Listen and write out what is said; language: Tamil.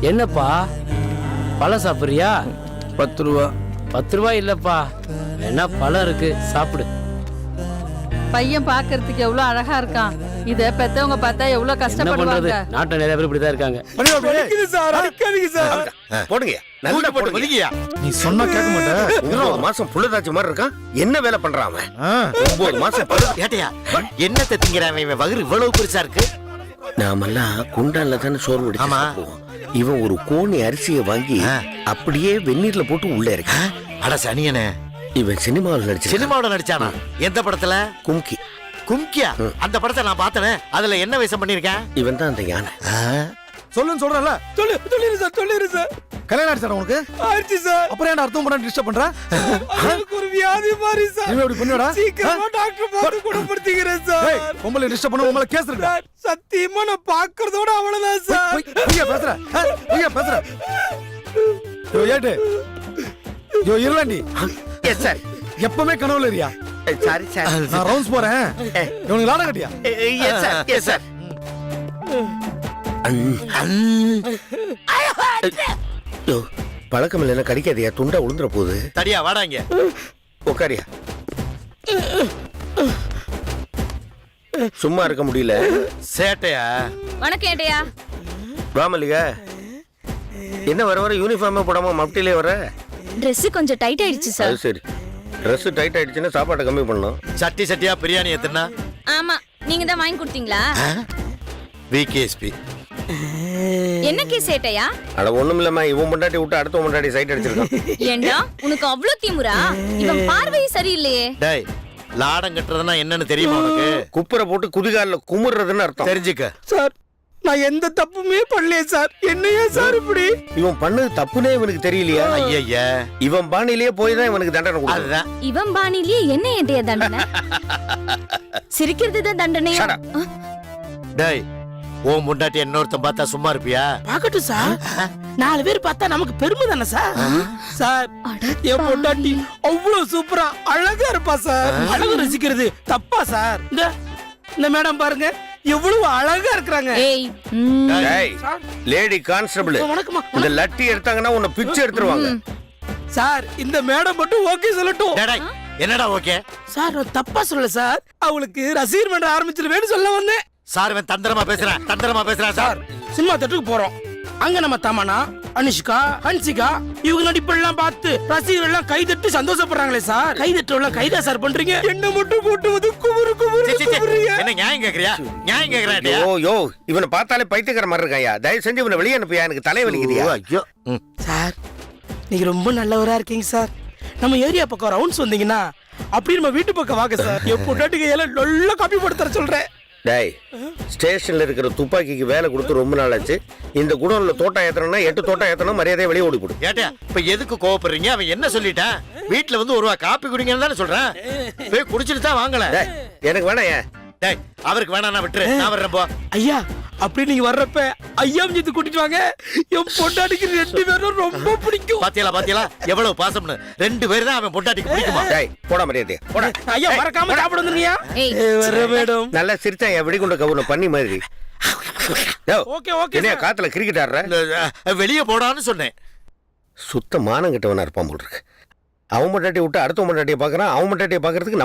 என்னப்பா? பழம் சாப்பிட்றியா? பத்து ரூபா. பத்து ரூபாய் இல்லப்பா. என்ன பழம் இருக்கு? சாப்பிடு. பையன் பார்க்கறதுக்கு எவ்வளவு அழகா இருக்கான். இத பெத்தவங்க பார்த்தா எவ்வளவு கஷ்டப்படுவாங்க. நாட்டில் நிறைய பேர் இப்படிதான் இருக்காங்க. போடுங்க. நல்லா போட்டு வலிக்கையா நீ சொன்னா கேட்க மாட்டேன் மாசம் புள்ளதாச்சி மாதிரி இருக்கான். என்ன வேலை பண்றான் அவன்? ஒன்பது மாசம் ஏட்டையா? என்னத்தை திங்கிறான் இவன்? வகுறு இவ்வளவு பெருசா இருக்கு? நாமெல்லாம் குண்டான்ல தானே சோறு ஆமா. இவன் ஒரு கோணி அரிசியை வாங்கி. அப்படியே வெந்நீர்ல போட்டு உள்ள இருக்கு அட சனியனே. இவன் சினிமாவில் நடிச்சு சினிமாவோட நடிச்சானா? எந்த படத்துல? கும்கி. கும்கியா? அந்த படத்தை நான் பார்த்தனே. அதுல என்ன வேஷம் பண்ணிருக்கேன் இவன் தான் அந்த யானை. சொல்லுன்னு சொல்றல சொல்லு சொல்லிரு சார் சொல்லிரு சார். கல்யாணம் ஆயிடுச்சா உனக்கு? ஆயிடுச்சு சார். அப்புறம் ஏன்டா அர்த்தம் பண்ண டிஸ்டர்ப் பண்ற? எனக்கு ஒரு வியாதி மாதிரி சார். பண்ணுடா சீக்கிரமா டாக்டர் பார்த்து குணப்படுத்திக்கிறேன் சார். பொம்பளை டிஸ்டர்ப் பண்ண உங்களை கேஸ் இருக்கு சார், சத்தியமா நான் பாக்குறதோட அவ்வளவுதான் சார். பொய்யா பேசுற? பொய்யா பேசுற ஏட்டு. யோ இருளாண்டி எஸ் சார் எப்பவுமே கனவுல இருயா சாரி சார் நான் ரவுண்ட்ஸ் போறேன். இவனுக்கு லாடம் கட்டியா? எஸ் சார் எஸ் சார் பழக்கம் இல்லைன்னா கடிக்காதியா துண்டா உளுந்துற போகுது. தடியா வாடாங்க உட்காரியா சும்மா இருக்க முடியல. சேட்டையா? வணக்கம் ஏட்டையா. ராமலிகா என்ன வர வர யூனிஃபார்மே போடாம மப்டிலே வர? Dress கொஞ்சம் டைட் ஆயிடுச்சு சார் அது சரி. ட்ரெஸ் டைட் ஆயிடுச்சுன்னா சாப்பாட்டை கம்மி பண்ணணும். சட்டி சட்டியா பிரியாணி எத்தனா? ஆமா நீங்க தான் வாங்கி கொடுத்தீங்களா? விகேஎஸ்பி என்ன கேஸ் ஏட்டையா அட ஒண்ணும் இல்லம்மா. இவன் முன்னாடி விட்டு அடுத்த முன்னாடி சைட் அடிச்சிருக்கான். ஏண்டா உனக்கு அவ்ளோ திமுறா? இவன் பார்வையே சரியில்லையே. டேய் லாடம் கட்டுறதுன்னா என்னன்னு தெரியுமா உனக்கு? குப்புரை போட்டு குதிகாலில் குமுறுறதுன்னு அர்த்தம். தெரிஞ்சுக்க. சார் நான் எந்த தப்புமே பண்ணலையே சார். என்னையே சார் இப்படி? இவன் பண்ணது தப்புனே இவனுக்கு தெரியலையா. ஐயய்ய இவன் பாணியிலேயே போய் தான் இவனுக்கு தண்டனை கொடுக்குறது அதுதான். இவன் பாணிலேயே என்ன ஏட்டையா தண்டனை? சிரிக்கிறது தான் தண்டனையா. டேய் ஓ முண்டாட்டி இன்னொருத்தன் பார்த்தா சும்மா இருப்பியா? பாக்கட்டும் சார். நாலு பேர் பார்த்தா நமக்கு பெருமை தானே சார்? சார் என் பொண்டாட்டி அவ்வளவு சூப்பரா அழகா இருப்பா சார். அழகு ரசிக்கிறது தப்பா சார். இந்த இந்த மேடம் பாருங்க. எவ்வளவு அழகா இருக்கிறாங்க. ஏய் ம், டேய் லேடி கான்ஸ்டபிள். வணக்கம்மா இந்த லட்டி எடுத்தாங்கன்னா உன்னை பிச்சு எடுத்துருவாங்க. சார் இந்த மேடம் மட்டும் ஓகே சொல்லட்டும். டேய், டேய், என்னடா ஓகே? சார் நான் தப்பா சொல்லல சார். அவளுக்கு ரசிகர் மன்றம் ஆரம்பிச்சிருவேன்னு சொல்ல வந்தேன். சார் இவன் தந்திரமா பேசுறேன் தந்திரமா பேசுறான் சார் சினிமா தேட்டருக்கு போறோம். அங்க நம்ம தமனா அனுஷ்கா ஹன்சிகா இவங்க நடிப்பெல்லாம் பார்த்து ரசிகர்கள் எல்லாம் கைதட்டி சந்தோஷப்படுறாங்களே சார். கைதட்டலாம் கைதா சார் பண்றீங்க. என்ன மட்டும் கூட்டு வந்து குமுறு குமுறு என்ன நியாயம் கேக்குறியா? நியாயம் கேக்குறாட்டியா யோ யோ இவனை பார்த்தாலே பைத்தியக்கார மாதிரி இருக்காயா தயவு செஞ்சு இவனை வெளியே அனுப்பியா எனக்கு தலை வலிக்குதியா ஐயோ. சார் நீங்க ரொம்ப நல்லவரா இருக்கீங்க சார். நம்ம ஏரியா பக்கம் ரவுண்ட்ஸ் வந்தீங்கன்னா அப்படி நம்ம வீட்டு பக்கம் வாங்க சார். என் பொண்டாட்டிக்கு எல்லாம் நல்லா காப்பி போட்டு தர சொல்றேன். டேய் ஸ்டேஷன்ல இருக்கிற துப்பாக்கிக்கு வேலை கொடுத்து ரொம்ப நாள் ஆச்சு இந்த குடோன்ல தோட்டம் ஏத்தணும்னா எட்டு தோட்டம் ஏத்தணும் மரியாதையை வெளியே ஓடி போடு. ஏட்டையா இப்ப எதுக்கு கோவப்படுறீங்க? அவன் என்ன சொல்லிட்டான்? வீட்ல வந்து ஒரு ரூபா காப்பி குடிங்கன்னு தானே சொல்றேன்? போய் குடிச்சிட்டு தான் வாங்கல. எனக்கு வேணாம் ஏன்? டேய் அவருக்கு வேணாம் நான் விட்டுரு நான் வர்றேன் போ. ஐயா அப்படி நீங்க வர்றப்ப ஐயா சேர்த்து கூட்டிட்டு வாங்க. என் பொண்டாட்டிக்கு ரெண்டு பேரும் ரொம்ப பிடிக்கும். பாத்தியலா பாத்தியலா? எவ்வளவு பாசம்னு. ரெண்டு பேர் தான் அவன் பொண்டாட்டிக்கு பிடிக்குமா? டேய் போடா மரியாதையை போடா. ஐயா மறக்காம சாப்பிட வந்துருங்க ஏய் வர மேடம். நல்லா சிரிச்சா என் வெடிகுண்ட கவுன பண்ணி மாதிரி. ஓகே ஓகே என்னையா காத்துல கிரிக்கெட் ஆடுற? வெளிய போடான்னு சொன்னேன். சுத்த மானம் கெட்டவனா இருப்பான் போல் இருக்கு. அவன் மட்டாட்டியை விட்டு அடுத்த மட்டாட்டியை பார்க்கறான் அவன் மட்டாட்டியை பார்க்கறதுக்கு நம்ம